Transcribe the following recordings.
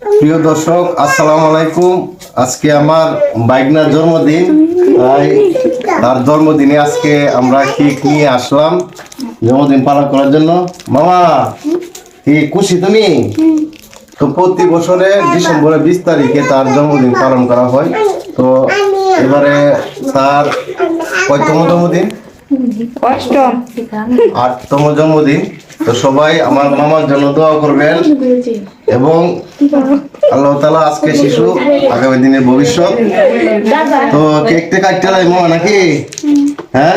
প্রিয় দর্শক, আসসালামু আলাইকুম। আজকে আমার বাইকনার জন্মদিন। তাই তার জন্মদিনে আজকে আমরা কেক নিয়ে আসলাম জন্মদিন পালন করার জন্য। মামা, কি খুশি তুমি? তো প্রতি বছরে ডিসেম্বরের বিশ তারিখে তার জন্মদিন পালন করা হয়। তো এবারে তার কয়তম জন্মদিন? অষ্টম আটতম জন্মদিন তো সবাই আমার মামার জন্য দোয়া করবেন। এবং আল্লাহ তালা আজকে শিশু আগামী দিনের ভবিষ্যৎ। তো কেকটা কাটতে মামা নাকি? হ্যাঁ?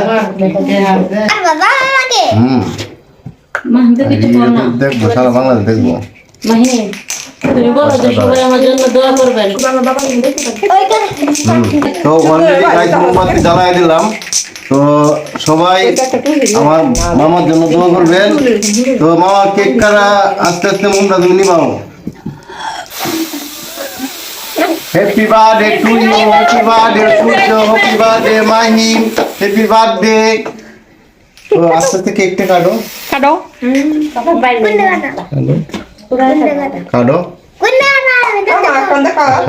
হুম। দেখব সারা বাংলাদেশ দেখব। তুমি বলো যে সবাই আমার জন্য দোয়া করবেন হুম। তো মোমবাতি জ্বালাই দিলাম তো সবাই আমার মামার জন্য দোয়া করবেন। তো মামা কেক কাটা আস্তে আস্তে মোমটা তুমি নিবাও। Happy birthday to you happy birthday Surya happy birthday Mahim happy birthday তো আস্তে আস্তে কেকটা কাটো। কাটো। কাটো।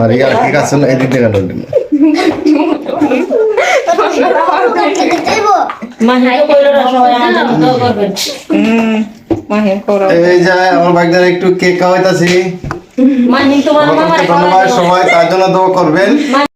আরে আর কেক আছে না? এদিক দিয়ে কাটো। এই যে আমার বাগদার একটু কেক খাওয়াইতাছি। মাহি তোমার সময় মামার সবাই তার জন্য দোয়া করবেন।